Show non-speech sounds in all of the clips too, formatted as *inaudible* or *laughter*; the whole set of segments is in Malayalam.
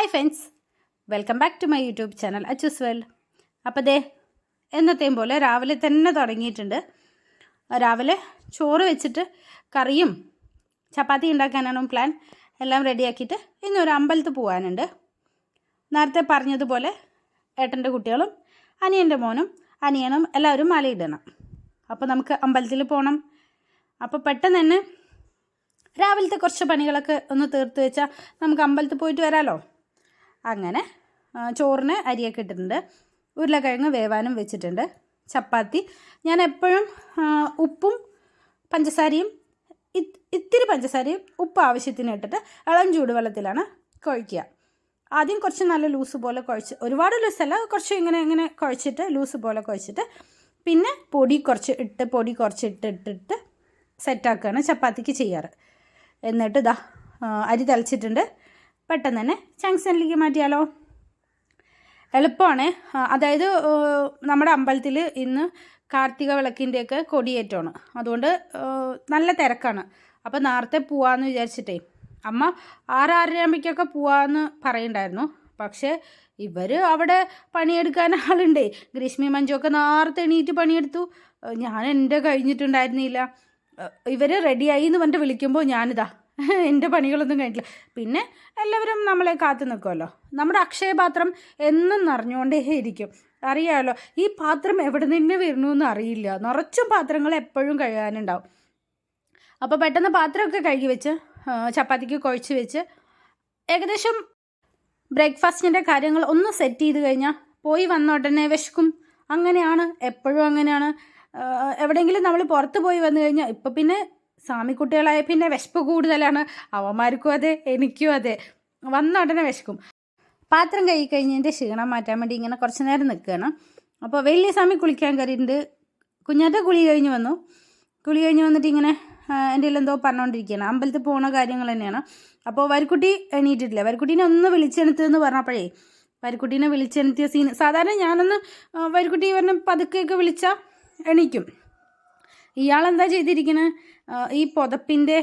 Hi friends welcome back to my YouTube channel Achus well അപ്പോൾ ദേ എന്നത്തെയും പോലെ രാവിലെ തന്നെ തുടങ്ങിയിട്ടുണ്ട്. രാവിലെ ചോറ് വെച്ചിട്ട് കറിയും ചപ്പാത്തി ഉണ്ടാക്കാനാണ് പ്ലാൻ എല്ലാം റെഡിയാക്കിയിട്ട് ഇന്നൊരു അമ്പലത്തിൽ പോകാനുണ്ട് നേരത്തെ പറഞ്ഞതുപോലെ ഏട്ടന്റെ കുട്ടികളും അനിയന്റെ മോനും അനിയനും എല്ലാവരും മലയിടണം അപ്പോൾ നമുക്ക് അമ്പലത്തിൽ പോകണം അപ്പോൾ പെട്ടെന്ന് തന്നെ രാവിലത്തെ കുറച്ച് പണികളൊക്കെ ഒന്ന് തീർത്ത് വെച്ചാൽ നമുക്ക് അമ്പലത്തിൽ പോയിട്ട് വരാമല്ലോ അങ്ങനെ ചോറിന് അരിയൊക്കെ ഇട്ടിട്ടുണ്ട്. ഉരുളക്കിഴങ്ങ് വേവാനും വെച്ചിട്ടുണ്ട്. ചപ്പാത്തി. ഞാൻ എപ്പോഴും ഉപ്പും പഞ്ചസാരയും ഇത്തിരി പഞ്ചസാരയും ഉപ്പ് ആവശ്യത്തിന് ഇട്ടിട്ട് ഇളം ചൂടുവെള്ളത്തിലാണ് കുഴയ്ക്കുക. ആദ്യം കുറച്ച് നല്ല ലൂസ് പോലെ കുഴച്ച് ഒരുപാട് ലൂസല്ല കുറച്ച് ഇങ്ങനെ ഇങ്ങനെ കുഴച്ചിട്ട് ലൂസ് പോലെ കുഴച്ചിട്ട് പിന്നെ പൊടി കുറച്ച് ഇട്ട് പൊടി കുറച്ച് ഇട്ട് ഇട്ടിട്ട് സെറ്റാക്കുകയാണ് ചപ്പാത്തിക്ക് ചെയ്യാറ്. എന്നിട്ട് ഇതാ അരി തളിച്ചിട്ടുണ്ട്. പെട്ടെന്ന് തന്നെ ജംഗ്ഷനിലേക്ക് മാറ്റിയാലോ? എളുപ്പമാണ് അതായത് നമ്മുടെ അമ്പലത്തിൽ ഇന്ന് കാർത്തിക വിളക്കിന്റെയൊക്കെ കൊടിയേറ്റമാണ്. അതുകൊണ്ട് നല്ല തിരക്കാണ്. അപ്പോൾ നേരത്തെ പോവാമെന്ന് വിചാരിച്ചിട്ടേ അമ്മ ആറ് ആറരയാകുമ്പോഴേക്കൊക്കെ പോവാമെന്ന് പറയുണ്ടായിരുന്നു. പക്ഷേ ഇവർ അവിടെ പണിയെടുക്കാൻ ആളുണ്ടേ. ഗ്രീഷ്മി മഞ്ജുവൊക്കെ നേരത്തെ എണീറ്റ് പണിയെടുത്തു. ഞാൻ എന്റെ കഴിഞ്ഞിട്ടുണ്ടായിരുന്നില്ല. ഇവർ റെഡിയായി എന്ന് പറഞ്ഞിട്ട് വിളിക്കുമ്പോൾ ഞാനിതാ *laughs* എന്റെ പണികളൊന്നും കഴിഞ്ഞിട്ടില്ല. പിന്നെ എല്ലാവരും നമ്മളെ കാത്തു നിൽക്കുമല്ലോ. നമ്മുടെ അക്ഷയപാത്രം എന്നും നിറഞ്ഞുകൊണ്ടേ ഇരിക്കും. അറിയാമല്ലോ ഈ പാത്രം എവിടെ നിന്ന് വരുന്നു അറിയില്ല. നിറച്ചും പാത്രങ്ങൾ എപ്പോഴും കഴുകാനുണ്ടാവും. അപ്പോൾ പെട്ടെന്ന് പാത്രമൊക്കെ കഴുകി വെച്ച് ചപ്പാത്തിക്ക് കുഴച്ച് വെച്ച് ഏകദേശം ബ്രേക്ക്ഫാസ്റ്റിന്റെ കാര്യങ്ങൾ ഒന്ന് സെറ്റ് ചെയ്ത് കഴിഞ്ഞാൽ പോയി വന്ന ഉടനെ വിശക്കും. അങ്ങനെയാണ് എപ്പോഴും അങ്ങനെയാണ്. എവിടെയെങ്കിലും നമ്മൾ പുറത്ത് പോയി വന്നു കഴിഞ്ഞാൽ ഇപ്പം പിന്നെ സ്വാമിക്കുട്ടികളായ പിന്നെ വിശപ്പ് കൂടുതലാണ്. അവന്മാർക്കും അതെ എനിക്കും അതെ. വന്ന ഉടനെ വിശക്കും. പാത്രം കഴുകി കഴിഞ്ഞതിന്റെ ക്ഷീണം മാറ്റാൻ വേണ്ടി ഇങ്ങനെ കുറച്ച് നേരം നിൽക്കുകയാണ്. അപ്പോൾ വലിയ സ്വാമി കുളിക്കാൻ കയറിയിട്ടുണ്ട്. കുഞ്ഞാറ്റ കുളി കഴിഞ്ഞ് വന്നു. കുളി കഴിഞ്ഞ് വന്നിട്ട് ഇങ്ങനെ എന്റെ എന്തോ പറഞ്ഞുകൊണ്ടിരിക്കുകയാണ്. അമ്പലത്തിൽ പോണ കാര്യങ്ങൾ തന്നെയാണ്. അപ്പോൾ വരിക്കുട്ടി എണീറ്റിട്ടില്ല. വരിക്കുട്ടീനെ ഒന്ന് വിളിച്ചെണുത്തെന്ന് പറഞ്ഞപ്പോഴേ വരിക്കുട്ടീനെ വിളിച്ചെണുത്തിയ സീൻ സാധാരണ ഞാനൊന്ന് വരിക്കുട്ടി പറഞ്ഞ പതുക്കെയൊക്കെ വിളിച്ചാൽ എണീക്കും. ഇയാളെന്താ ചെയ്തിരിക്കുന്നത് ഈ പുതപ്പിന്റെ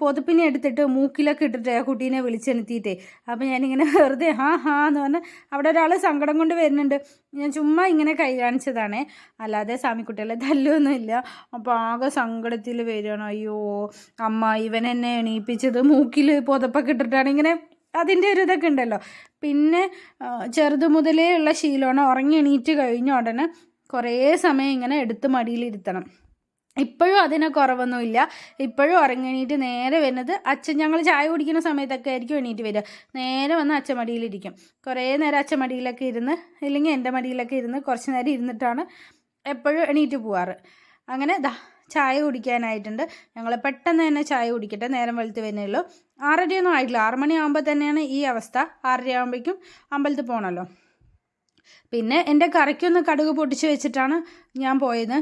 പുതപ്പിനെ എടുത്തിട്ട് മൂക്കിലൊക്കെ ഇട്ടിട്ട് ആ കുട്ടീനെ വിളിച്ചെണുത്തിയിട്ടേ. അപ്പം ഞാനിങ്ങനെ വെറുതെ ഹാ ഹാ എന്ന് പറഞ്ഞ് അവിടെ ഒരാൾ സങ്കടം കൊണ്ട് വരുന്നുണ്ട്. ഞാൻ ചുമ്മാ ഇങ്ങനെ കൈ കാണിച്ചതാണേ. അല്ലാതെ സ്വാമിക്കുട്ടികളെ തല്ലൊന്നുമില്ല. അപ്പോൾ ആകെ സങ്കടത്തിൽ വരികയാണ്. അയ്യോ അമ്മ ഇവൻ എന്നെ എണീപ്പിച്ചത് മൂക്കിൽ പുതപ്പൊക്കെ ഇട്ടിട്ടാണ്. ഇങ്ങനെ അതിന്റെ ഒരു ഇതൊക്കെ ഉണ്ടല്ലോ. പിന്നെ ചെറുത് മുതലേ ഉള്ള ശീലമാണ്. ഉറങ്ങി എണീറ്റ് കഴിഞ്ഞ ഉടനെ കുറേ സമയം ഇങ്ങനെ എടുത്ത് മടിയിലിരുത്തണം. ഇപ്പോഴും അതിന് കുറവൊന്നുമില്ല. ഇപ്പോഴും ഉറങ്ങണീട്ട് നേരെ വരുന്നത് അച്ഛൻ ഞങ്ങൾ ചായ കുടിക്കുന്ന സമയത്തൊക്കെ ആയിരിക്കും എണീറ്റ് വരിക. നേരെ വന്ന് അച്ഛൻ മടിയിലിരിക്കും. കുറേ നേരം അച്ഛൻ മടിയിലൊക്കെ ഇരുന്ന് ഇല്ലെങ്കിൽ എന്റെ മടിയിലൊക്കെ ഇരുന്ന് കുറച്ച് നേരം ഇരുന്നിട്ടാണ് എപ്പോഴും എണീറ്റ് പോവാറ്. അങ്ങനെ ദാ ചായ കുടിക്കാനായിട്ടുണ്ട്. ഞങ്ങൾ പെട്ടെന്ന് തന്നെ ചായ കുടിക്കട്ടെ നേരം വെളുത്ത് വരുന്നേ ഉള്ളൂ. ആറരയൊന്നും ആയിട്ടില്ല. ആറ് മണിയാകുമ്പോൾ തന്നെയാണ് ഈ അവസ്ഥ. ആറര ആകുമ്പോഴേക്കും അമ്പലത്തിൽ പോകണമല്ലോ പിന്നെ എന്റെ കറിക്കൊന്ന് കടുക് പൊട്ടിച്ച് വെച്ചിട്ടാണ് ഞാൻ പോയത്.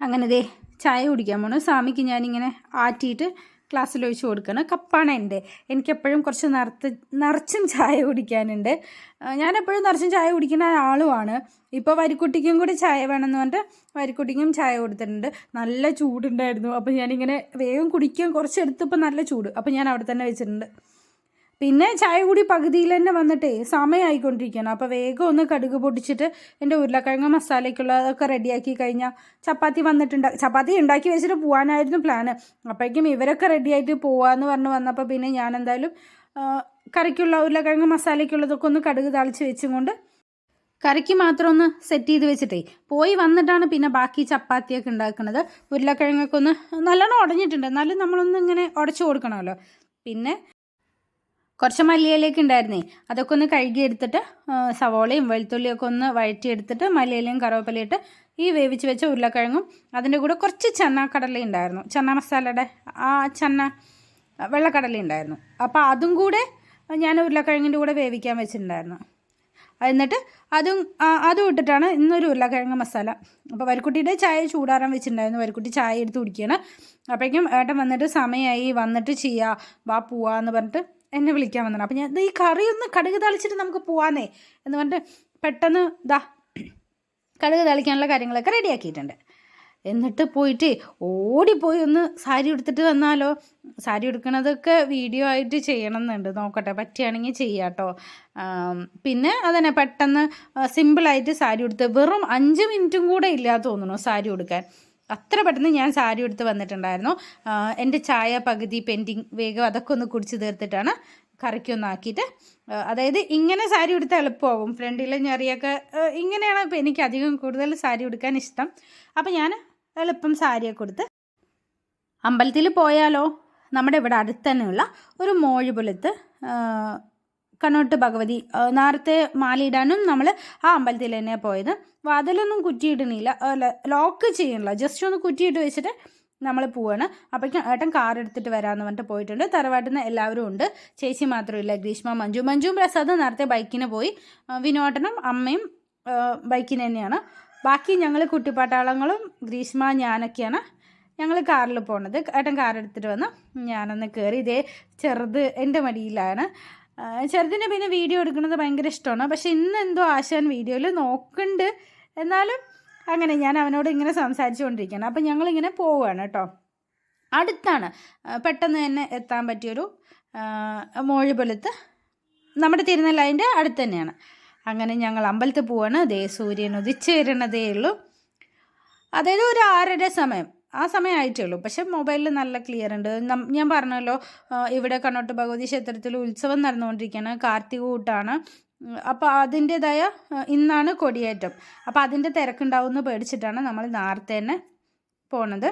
അങ്ങനെ ദേ ചായ കുടിക്കാൻ പോണു. സ്വാമിക്ക് ഞാനിങ്ങനെ ആറ്റിയിട്ട് ക്ലാസ്സിൽ ഒഴിച്ച് കൊടുക്കണം. കപ്പാണ് എന്റെ. എനിക്കെപ്പോഴും കുറച്ച് നിറത്ത് നിറച്ചും ചായ കുടിക്കാനുണ്ട്. ഞാനെപ്പോഴും നിറച്ചും ചായ കുടിക്കുന്ന ആളുമാണ്. ഇപ്പോൾ വരിക്കുട്ടിക്കും കൂടി ചായ വേണമെന്ന് പറഞ്ഞിട്ട് വരിക്കുട്ടിക്കും ചായ കൊടുത്തിട്ടുണ്ട്. നല്ല ചൂടുണ്ടായിരുന്നു. അപ്പോൾ ഞാനിങ്ങനെ വേഗം കുടിക്കാൻ കുറച്ച് എടുത്തപ്പോൾ നല്ല ചൂട്. അപ്പോൾ ഞാൻ അവിടെ തന്നെ വെച്ചിട്ടുണ്ട്. പിന്നെ ചായ കൂടി പകുതിയിൽ തന്നെ വന്നിട്ടേ സമയമായിക്കൊണ്ടിരിക്കുകയാണ് അപ്പോൾ വേഗം ഒന്ന് കടുക് പൊടിച്ചിട്ട് എന്റെ ഉരുളക്കിഴങ്ങ് മസാലയ്ക്കുള്ളതൊക്കെ റെഡിയാക്കി കഴിഞ്ഞാൽ ചപ്പാത്തി വന്നിട്ടുണ്ട്. ചപ്പാത്തി ഉണ്ടാക്കി വെച്ചിട്ട് പോകാനായിരുന്നു പ്ലാന് അപ്പോഴേക്കും ഇവരൊക്കെ റെഡിയായിട്ട് പോകാമെന്ന് പറഞ്ഞ് വന്നപ്പോൾ പിന്നെ ഞാൻ എന്തായാലും കറിക്കുള്ള ഉരുളക്കിഴങ്ങ് മസാലയ്ക്കുള്ളതൊക്കെ ഒന്ന് കടുക് തളിച്ച് വെച്ചും കൊണ്ട് കറിക്ക് മാത്രം ഒന്ന് സെറ്റ് ചെയ്ത് വെച്ചിട്ടേ പോയി വന്നിട്ടാണ് പിന്നെ ബാക്കി ചപ്പാത്തിയൊക്കെ ഉണ്ടാക്കുന്നത്. ഉരുളക്കിഴങ്ങൊക്കെ ഒന്ന് നല്ലോണം ഉടഞ്ഞിട്ടുണ്ട്. എന്നാലും നമ്മളൊന്ന് ഇങ്ങനെ ഉടച്ചു കൊടുക്കണമല്ലോ. പിന്നെ കുറച്ച് മല്ലിയിലേക്ക് ഉണ്ടായിരുന്നേ. അതൊക്കെ ഒന്ന് കഴുകി എടുത്തിട്ട് സവോളയും വെളുത്തുള്ളിയൊക്കെ ഒന്ന് വഴറ്റിയെടുത്തിട്ട് മല്ലിയിലയും കറിവേപ്പിലയിട്ട് ഈ വേവിച്ച് വെച്ച ഉരുളക്കിഴങ്ങും അതിന്റെ കൂടെ കുറച്ച് ചന്ന കടല ഉണ്ടായിരുന്നു. ചന്ന മസാലയുടെ ആ ചന്ന വെള്ളക്കടല ഉണ്ടായിരുന്നു. അപ്പോൾ അതും കൂടെ ഞാൻ ഉരുളക്കിഴങ്ങിന്റെ കൂടെ വേവിക്കാൻ വെച്ചിട്ടുണ്ടായിരുന്നു. എന്നിട്ട് അതും അതും ഇട്ടിട്ടാണ് ഇന്നൊരു ഉരുളക്കിഴങ്ങ് മസാല. അപ്പോൾ വരിക്കുട്ടിയുടെ ചായ ചൂടാറാൻ വെച്ചിട്ടുണ്ടായിരുന്നു. വരിക്കുട്ടി ചായ എടുത്ത് കുടിക്കുകയാണ്. അപ്പോഴേക്കും ഏട്ടൻ വന്നിട്ട് സമയമായി വന്നിട്ട് ചെയ്യാ വാ പോവാന്ന് പറഞ്ഞിട്ട് എന്നെ വിളിക്കാൻ വന്നത് അപ്പം ഞാൻ ഈ കറി ഒന്ന് കടുക് തളിച്ചിട്ട് നമുക്ക് പോവാന്നേ എന്ന് പറഞ്ഞിട്ട് പെട്ടെന്ന് ഇതാ കടുക് തളിക്കാനുള്ള കാര്യങ്ങളൊക്കെ റെഡിയാക്കിയിട്ടുണ്ട്. എന്നിട്ട് പോയിട്ട് ഓടിപ്പോയി ഒന്ന് സാരി എടുത്തിട്ട് വന്നാലോ? സാരി എടുക്കണതൊക്കെ വീഡിയോ ആയിട്ട് ചെയ്യണം എന്നുണ്ട് നോക്കട്ടെ പറ്റുകയാണെങ്കിൽ ചെയ്യാട്ടോ. പിന്നെ അതന്നെ പെട്ടെന്ന് സിമ്പിളായിട്ട് സാരി ഉടുത്ത് വെറും അഞ്ച് മിനിറ്റും കൂടെ ഇല്ല തോന്നുന്നു സാരി ഉടുക്കാൻ. അത്ര പെട്ടെന്ന് ഞാൻ സാരി എടുത്ത് വന്നിട്ടുണ്ടായിരുന്നു. എന്റെ ചായ പകുതി പെൻഡിങ് വേഗം അതൊക്കെ ഒന്ന് കുടിച്ച് തീർത്തിട്ടാണ് കറിക്കൊന്നാക്കിയിട്ട് അതായത് ഇങ്ങനെ സാരി ഉടുത്താൽ എളുപ്പമാകും ഫ്രണ്ടിലെ ഞെറിയൊക്കെ ഇങ്ങനെയാണ് ഇപ്പോൾ എനിക്ക് അധികം കൂടുതൽ സാരി ഉടുക്കാൻ ഇഷ്ടം. അപ്പോൾ ഞാൻ എളുപ്പം സാരിയൊക്കെ കൊടുത്ത് അമ്പലത്തിൽ പോയാലോ നമ്മുടെ ഇവിടെ അടുത്ത് തന്നെയുള്ള ഒരു മോഴുപുലത്ത് കണ്ണോട്ട് ഭഗവതി. നേരത്തെ മാലയിടാനും നമ്മൾ ആ അമ്പലത്തിൽ തന്നെയാണ് പോയത്. വാതിലൊന്നും കുറ്റിയിടുന്നില്ല. ലോക്ക് ചെയ്യണില്ല ജസ്റ്റ് ഒന്ന് കുറ്റിയിട്ട് വെച്ചിട്ട് നമ്മൾ പോവാണ്. അപ്പോഴേക്കും ഏട്ടൻ കാർ എടുത്തിട്ട് വരാമെന്ന് പറഞ്ഞിട്ട് പോയിട്ടുണ്ട്. തറവാട്ടിൽ നിന്ന് എല്ലാവരും ഉണ്ട്. ചേച്ചി മാത്രമില്ല ഗ്രീഷ്മ മഞ്ജു. മഞ്ജു പ്രസാദ് നേരത്തെ ബൈക്കിന് പോയി. വിനോട്ടനും അമ്മയും ബൈക്കിന് തന്നെയാണ്. ബാക്കി ഞങ്ങൾ കുട്ടിപ്പാട്ടാളങ്ങളും ഗ്രീഷ്മ ഞാനൊക്കെയാണ് ഞങ്ങൾ കാറിൽ പോണത്. ഏട്ടൻ കാർ എടുത്തിട്ട് വന്ന്. ഞാനൊന്ന് കയറി ഇതേ ചെറുത് എന്റെ മടിയിലാണ്. ചെറുതിന് പിന്നെ വീഡിയോ എടുക്കുന്നത് ഭയങ്കര ഇഷ്ടമാണ്. പക്ഷെ ഇന്ന് എന്തോ ആശാൻ വീഡിയോയിൽ നോക്കുന്നുണ്ട്. എന്നാലും അങ്ങനെ ഞാൻ അവനോട് ഇങ്ങനെ സംസാരിച്ചുകൊണ്ടിരിക്കുകയാണ്. അപ്പം ഞങ്ങളിങ്ങനെ പോവുകയാണ് കേട്ടോ. അടുത്താണ്. പെട്ടെന്ന് തന്നെ എത്താൻ പറ്റിയൊരു മോഴിപൊലത്ത് നമ്മുടെ തിരുനെല്ലതിന്റെ അടുത്ത് തന്നെയാണ്. അങ്ങനെ ഞങ്ങൾ അമ്പലത്തിൽ പോവാണ് ദേ സൂര്യൻ ഉദിച്ചു വരുന്നതേ ഉള്ളൂ. അതായത് ഒരു ആറര സമയം. ആ സമയമായിട്ടേ ഉള്ളൂ പക്ഷെ മൊബൈലിൽ നല്ല ക്ലിയർ ഉണ്ട്. ഞാൻ പറഞ്ഞല്ലോ ഇവിടെ കണ്ണോട്ട് ഭഗവതി ക്ഷേത്രത്തിൽ ഉത്സവം നടന്നുകൊണ്ടിരിക്കുകയാണ് കാർത്തിക കൂട്ടാണ്. അപ്പോൾ അതിന്റെതായ ഇന്നാണ് കൊടിയേറ്റം. അപ്പോൾ അതിന്റെ തിരക്കുണ്ടാവുമെന്ന് പേടിച്ചിട്ടാണ് നമ്മൾ നേരത്തെ തന്നെ പോണത്.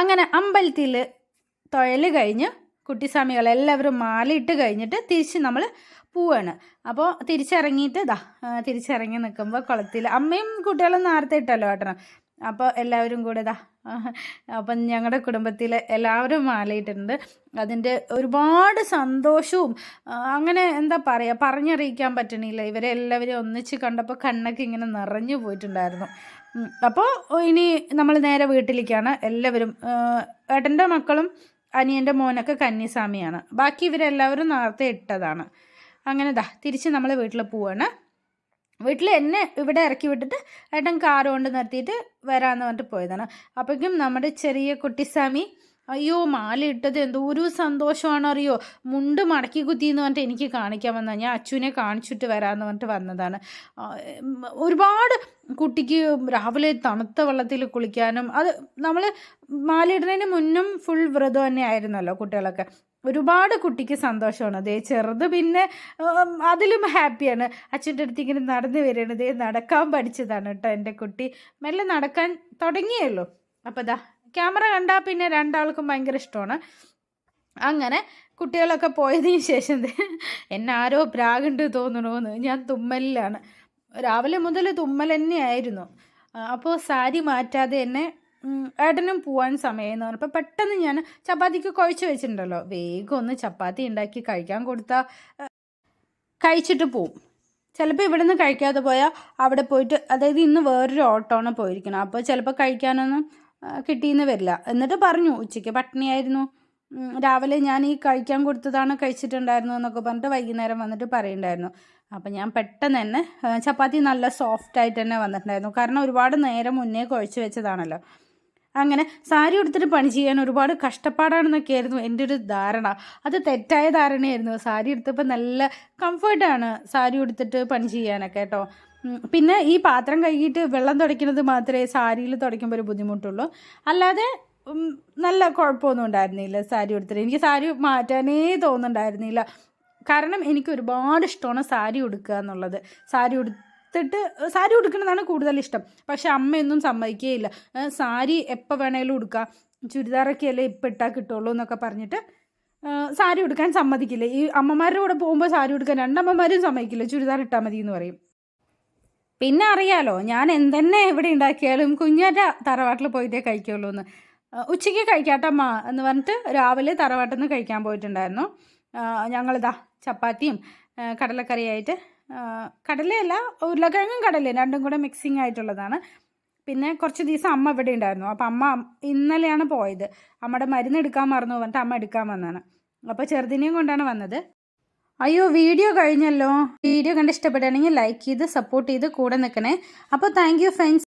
അങ്ങനെ അമ്പലത്തിൽ തൊഴൽ കഴിഞ്ഞ് കുട്ടിസ്വാമികൾ എല്ലാവരും മാലയിട്ട് കഴിഞ്ഞിട്ട് തിരിച്ച് നമ്മൾ പോവാണ്. അപ്പോൾ തിരിച്ചിറങ്ങിയിട്ട് ഇതാ തിരിച്ചിറങ്ങി നിൽക്കുമ്പോൾ കുളത്തിൽ അമ്മയും കുട്ടികളും നേരത്തെ ഇട്ടല്ലോ ഏട്ടണം അപ്പോൾ എല്ലാവരും കൂടെ ഇതാ അപ്പം ഞങ്ങളുടെ കുടുംബത്തിലെ എല്ലാവരും മാലയിട്ടുണ്ട് അതിന്റെ ഒരുപാട് സന്തോഷവും അങ്ങനെ എന്താ പറയുക പറഞ്ഞറിയിക്കാൻ പറ്റണില്ല. ഇവരെ എല്ലാവരും ഒന്നിച്ച് കണ്ടപ്പോൾ കണ്ണൊക്കെ ഇങ്ങനെ നിറഞ്ഞു പോയിട്ടുണ്ടായിരുന്നു. അപ്പോൾ ഇനി നമ്മൾ നേരെ വീട്ടിലേക്കാണ്. എല്ലാവരും ഏട്ടന്റെ മക്കളും അനിയന്റെ മോനൊക്കെ കന്നിസ്വാമിയാണ്. ബാക്കി ഇവരെല്ലാവരും നേരത്തെ ഇട്ടതാണ്. അങ്ങനെ ദാ തിരിച്ച് നമ്മൾ വീട്ടിൽ പോവാണ്. വീട്ടിൽ എന്നെ ഇവിടെ ഇറക്കി വിട്ടിട്ട് ഏട്ടൻ കാർ കൊണ്ട് നിർത്തിയിട്ട് വരാമെന്ന് പറഞ്ഞിട്ട് പോയതാണ്. അപ്പോഴേക്കും നമ്മുടെ ചെറിയ കുട്ടിസ്വാമി അയ്യോ മാല ഇട്ടത് എന്തോ ഒരു സന്തോഷമാണ് അറിയോ മുണ്ട് മടക്കി കുത്തിയെന്ന് പറഞ്ഞിട്ട് എനിക്ക് കാണിക്കാൻ വന്നതാണ് ഞാൻ അച്ഛനെ കാണിച്ചിട്ട് വരാമെന്ന് പറഞ്ഞിട്ട് വന്നതാണ്. ഒരുപാട് കുട്ടിക്ക് രാവിലെ തണുത്ത വെള്ളത്തിൽ കുളിക്കാനും അത് നമ്മൾ മാലയിടുന്നതിന് മുന്നും ഫുൾ വ്രതം തന്നെ ആയിരുന്നല്ലോ കുട്ടികളൊക്കെ. ഒരുപാട് കുട്ടിക്ക് സന്തോഷമാണ്. അതേ ചെറുത് പിന്നെ അതിലും ഹാപ്പിയാണ്. അച്ഛന്റെ അടുത്ത് ഇങ്ങനെ നടന്നു വരികയാണ് ദേ നടക്കാൻ പഠിച്ചതാണ് കേട്ടോ എന്റെ കുട്ടി. മെല്ലെ നടക്കാൻ തുടങ്ങിയല്ലോ. അപ്പോൾ ദാ ക്യാമറ കണ്ടാൽ പിന്നെ രണ്ടാൾക്കും ഭയങ്കര ഇഷ്ടമാണ്. അങ്ങനെ കുട്ടികളൊക്കെ പോയതിന് ശേഷം എന്നെ ആരോ പ്രാഗുണ്ട് തോന്നണമെന്ന് ഞാൻ തുമ്മലിലാണ്. രാവിലെ മുതൽ തുമ്മൽ തന്നെയായിരുന്നു. അപ്പോൾ സാരി മാറ്റാതെ എന്നെ ഏട്ടനും പോവാൻ സമയമെന്ന് പറഞ്ഞപ്പോൾ പെട്ടെന്ന് ഞാൻ ചപ്പാത്തിക്ക് കുഴച്ച് വെച്ചിട്ടുണ്ടല്ലോ. വേഗം ഒന്ന് ചപ്പാത്തി ഉണ്ടാക്കി കഴിക്കാൻ കൊടുത്താൽ കഴിച്ചിട്ട് പോവും. ചിലപ്പോൾ ഇവിടെ നിന്ന് കഴിക്കാതെ പോയാൽ അവിടെ പോയിട്ട് അതായത് ഇന്ന് വേറൊരു ഓട്ടോണ് പോയിരിക്കണം അപ്പോൾ ചിലപ്പോൾ കഴിക്കാനൊന്നും കിട്ടിയെന്ന് വരില്ല. എന്നിട്ട് പറഞ്ഞു ഉച്ചയ്ക്ക് പട്ടിണിയായിരുന്നു രാവിലെ ഞാൻ ഈ കഴിക്കാൻ കൊടുത്തതാണ് കഴിച്ചിട്ടുണ്ടായിരുന്നു എന്നൊക്കെ പറഞ്ഞിട്ട് വൈകുന്നേരം വന്നിട്ട് പറയുണ്ടായിരുന്നു. അപ്പം ഞാൻ പെട്ടെന്ന് തന്നെ ചപ്പാത്തി നല്ല സോഫ്റ്റ് ആയിട്ട് തന്നെ വന്നിട്ടുണ്ടായിരുന്നു. കാരണം ഒരുപാട് നേരം മുന്നേ കുഴച്ച് വെച്ചതാണല്ലോ. അങ്ങനെ സാരി ഉടുത്തിട്ട് പണി ചെയ്യാൻ ഒരുപാട് കഷ്ടപ്പാടാണെന്നൊക്കെയായിരുന്നു എന്റെ ഒരു ധാരണ. അത് തെറ്റായ ധാരണയായിരുന്നു. സാരി എടുത്തപ്പോൾ നല്ല കംഫർട്ടാണ് സാരി ഉടുത്തിട്ട് പണി ചെയ്യാനൊക്കെ കേട്ടോ. പിന്നെ ഈ പാത്രം കഴുകിയിട്ട് വെള്ളം തുടയ്ക്കുന്നത് മാത്രമേ സാരിയിൽ തുടയ്ക്കുമ്പോൾ ഒരു ബുദ്ധിമുട്ടുള്ളൂ. അല്ലാതെ നല്ല കുഴപ്പമൊന്നും ഉണ്ടായിരുന്നില്ല സാരി ഉടുത്തിട്ട്. എനിക്ക് സാരി മാറ്റാനേ തോന്നുന്നുണ്ടായിരുന്നില്ല. കാരണം എനിക്ക് ഒരുപാട് ഇഷ്ടമാണ് സാരി ഉടുക്കുക എന്നുള്ളത്. സാരി ഉടു എടുത്തിട്ട് സാരി ഉടുക്കുന്നതാണ് കൂടുതൽ ഇഷ്ടം. പക്ഷെ അമ്മയൊന്നും സമ്മതിക്കുകയില്ല സാരി എപ്പോൾ വേണേലും ഉടുക്കാം. ചുരിദാറൊക്കെ അല്ലേ ഇപ്പം ഇട്ടാൽ കിട്ടുള്ളൂ എന്നൊക്കെ പറഞ്ഞിട്ട് സാരി ഉടുക്കാൻ സമ്മതിക്കില്ല. ഈ അമ്മമാരുടെ കൂടെ പോകുമ്പോൾ സാരി ഉടുക്കാൻ രണ്ടമ്മമാരും സമ്മതിക്കില്ല. ചുരിദാർ ഇട്ടാൽ മതി എന്ന് പറയും. പിന്നെ അറിയാലോ ഞാൻ എന്തെന്നെ എവിടെ ഉണ്ടാക്കിയാലും കുഞ്ഞാറ്റ തറവാട്ടിൽ പോയിട്ടേ കഴിക്കുള്ളൂ എന്ന്. ഉച്ചയ്ക്ക് കഴിക്കാട്ടമ്മ എന്ന് പറഞ്ഞിട്ട് രാവിലെ തറവാട്ടിൽ നിന്ന് കഴിക്കാൻ പോയിട്ടുണ്ടായിരുന്നു. ഞങ്ങളിതാ ചപ്പാത്തിയും കടലക്കറിയായിട്ട് കടലയല്ല ഉരുളക്കിഴങ്ങും കടലയും രണ്ടും കൂടെ മിക്സിങ് ആയിട്ടുള്ളതാണ്. പിന്നെ കുറച്ച് ദിവസം അമ്മ ഇവിടെ ഉണ്ടായിരുന്നു. അപ്പോൾ അമ്മ ഇന്നലെയാണ് പോയത്. അമ്മയുടെ മരുന്ന് എടുക്കാൻ മറന്നു പറഞ്ഞിട്ട് അമ്മ എടുക്കാൻ വന്നതാണ്. അപ്പോൾ ചെറുതിനെയും കൊണ്ടാണ് വന്നത്. അയ്യോ വീഡിയോ കഴിഞ്ഞല്ലോ. വീഡിയോ കണ്ട് ഇഷ്ടപ്പെടുകയാണെങ്കിൽ ലൈക്ക് ചെയ്ത് സപ്പോർട്ട് ചെയ്ത് കൂടെ നിൽക്കണേ. അപ്പോൾ താങ്ക് യു ഫ്രണ്ട്സ്